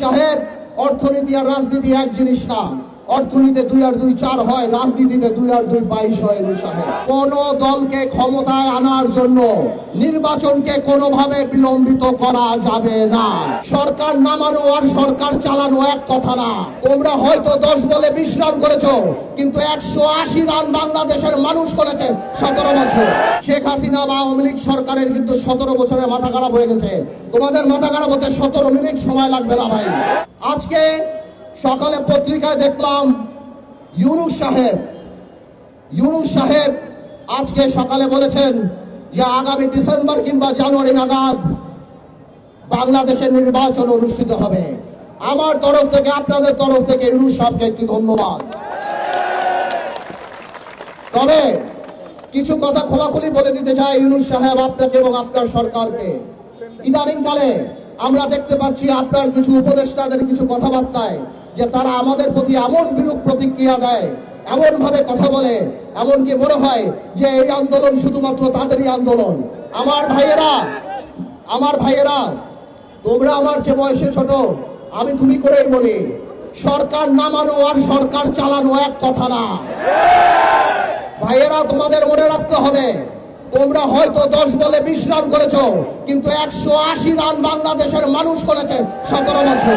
সাহেব অর্থনীতি আর রাজনীতি এক জিনিস না। অর্থনীতিতে দুই আর দুই চার হয়, রাজনীতিতে দুই আর দুই বাইশ হয় সাহেব কোন দলকে ক্ষমতায় আনার জন্য নির্বাচনকে কোনোভাবে বিলম্বিত করা যাবে না। সরকার নামানো আর সরকার চালানো এক কথা না। তোমরা হয়তো দশ বলে বিশ রান করেছ, কিন্তু একশো আশি রান বাংলাদেশের মানুষ করেছে সতেরো বছর। শেখ হাসিনা বা আওয়ামী লীগ সরকারের কিন্তু সতেরো বছরে মাথা খারাপ হয়ে গেছে। তোমাদের মাথা খারাপ হতে সতেরো মিনিট সময় লাগবে না ভাই। আজকে সকালে পত্রিকায় দেখলাম ইউনুস সাহেব ইউনুস সাহেব আজকে সকালে বলেছেন যে আগামী ডিসেম্বর কিংবা জানুয়ারি নাগাদ বাংলাদেশের নির্বাচন অনুষ্ঠিত হবে। আমার তরফ থেকে, আপনাদের তরফ থেকে ইউনুস সাহেবকে একটি ধন্যবাদ। তবে কিছু কথা খোলাখুলি বলে দিতে চাই ইউনুস সাহেব আপনাকে এবং আপনার সরকারকে। ইদানিং কালে আমরা দেখতে পাচ্ছি আপনার কিছু উপদেষ্টাদের কিছু কথাবার্তায় যে তারা আমাদের প্রতি এমন বিরূপ প্রতিক্রিয়া দেয় এমন ভাবে কথা বলে, এমনকি মনে হয় যে এই আন্দোলন শুধুমাত্র তাদেরই আন্দোলন। আমার ভাইয়েরা আমার ভাইয়েরা, তোমরা আমার যে বয়সে ছোট, আমি তুমি করেই বলি, সরকার নামানো আর সরকার চালানো এক কথা না। ভাইয়েরা, তোমাদের মনে রাখতে হবে, তোমরা হয়তো দশ বলে বিশ রান করেছ, কিন্তু একশো আশি রান বাংলাদেশের মানুষ করেছে সতেরো বছর।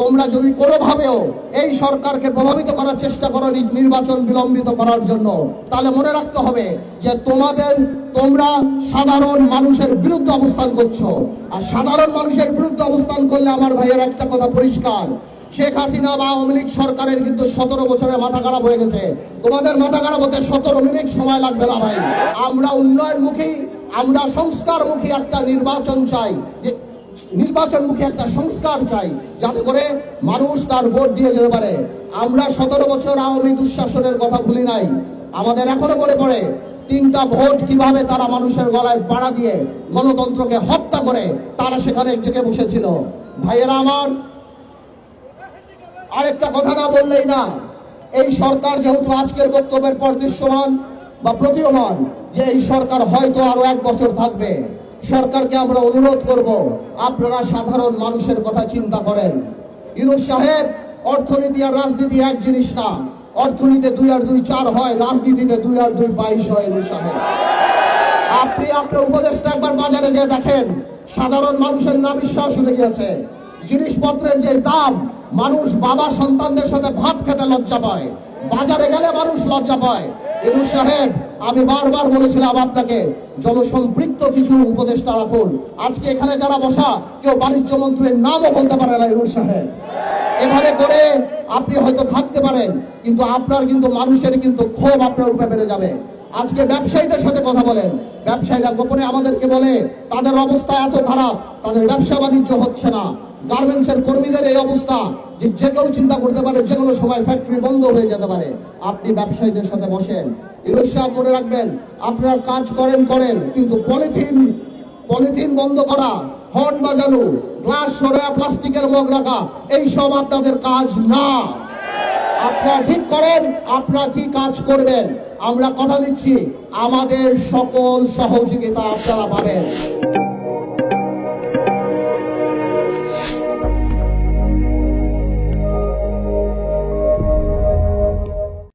তোমরা যদি কোনোভাবেও এই সরকারকে প্রভাবিত করার চেষ্টা করো নির্বাচন বিলম্বিত করার জন্য, তাহলে মনে রাখতে হবে যে তোমাদের, তোমরা সাধারণ মানুষের বিরুদ্ধে অবস্থান করছ। আর সাধারণ মানুষের বিরুদ্ধে অবস্থান করলে আমার ভাইয়ের একটা কথা পরিষ্কার। শেখ হাসিনা বা আওয়ামী লীগ সরকারের কিন্তু সতেরো বছরের মাথা খারাপ হয়ে গেছে। তোমাদের মাথা খারাপ হতে সতেরো মিনিট সময় লাগবে না ভাই। আমরা উন্নয়নমুখী, আমরা সংস্কারমুখী একটা নির্বাচন চাই যে নির্বাচনমুখী একটা সংস্কার চাই, যাতে করে মানুষ তার ভোট দিয়ে যেতে পারে। আমরা সতেরো বছর আওয়ামী দুঃশাসনের কথা ভুলি নাই। আমাদের এখনও মনে পড়ে, তিনটা ভোট কীভাবে তারা মানুষের গলায় পাড়া দিয়ে গণতন্ত্রকে হত্যা করে, তারা সেখানে জেগে বসেছিল। ভাইয়েরা আমার, আরেকটা কথা না বললেই না, এই সরকার যেহেতু আজকের বক্তব্যের পর দৃশ্যমান বা প্রতীয়মান, যে এই সরকার হয়তো আরও এক বছর থাকবে। সরকারকে আমরা অনুরোধ করব, আপনারা সাধারণ মানুষের কথা চিন্তা করেন। ইউনুস সাহেব, অর্থনীতি আর রাজনীতি এক জিনিস না। অর্থনীতিতে দুই আর দুই চার হয়, রাজনীতিতে দুই আর দুই বাইশ হয় ইউনুস সাহেব। আপনি আপনার উপদেশটা একবার বাজারে যে দেখেন। সাধারণ মানুষের না বিশ্বাস হয়ে গিয়েছে জিনিসপত্রের যে দাম, মানুষ বাবা সন্তানদের সাথে ভাত খেতে লজ্জা পায়। বাজারে গেলে মানুষ লজ্জা পায়। ইনু সাহেব আমি বারবার বলেছিলাম আপনাকে, জনসম্পৃক্ত কিছু উপদেষ্টা রাখুন। আজকে এখানে যারা বসা, কেউ বাণিজ্য মন্ত্রীর নামও বলতে পারে না ইনু সাহেব। এভাবে করে আপনি হয়তো থাকতে পারেন, কিন্তু আপনার কিন্তু মানুষের কিন্তু ক্ষোভ আপনার উপরে বেড়ে যাবে। আজকে ব্যবসায়ীদের সাথে কথা বলেন। ব্যবসায়ীরা গোপনে আমাদেরকে বলে, তাদের অবস্থা এত খারাপ, তাদের ব্যবসা বাণিজ্য হচ্ছে না। গার্মেন্টসের কর্মীদের এই অবস্থা, যে যে কেউ চিন্তা করতে পারে যে কোনো সময় ফ্যাক্টরি বন্ধ হয়ে যেতে পারে, আপনি ব্যবসায়ীদের সাথে বসেন। সাহেব মনে রাখবেন, আপনার কাজ করেন করেন, কিন্তু পলিথিন পলিথিন বন্ধ করা, হর্ন বাজানো, গ্লাস সরা প্লাস্টিকের মগ রাখা এইসব আপনাদের কাজ না। আপনারা ঠিক করেন, আপনারা কি কাজ করবেন? আমরা কথা দিচ্ছি, আমাদের সকল সহযোগিতা আপনারা পাবেন।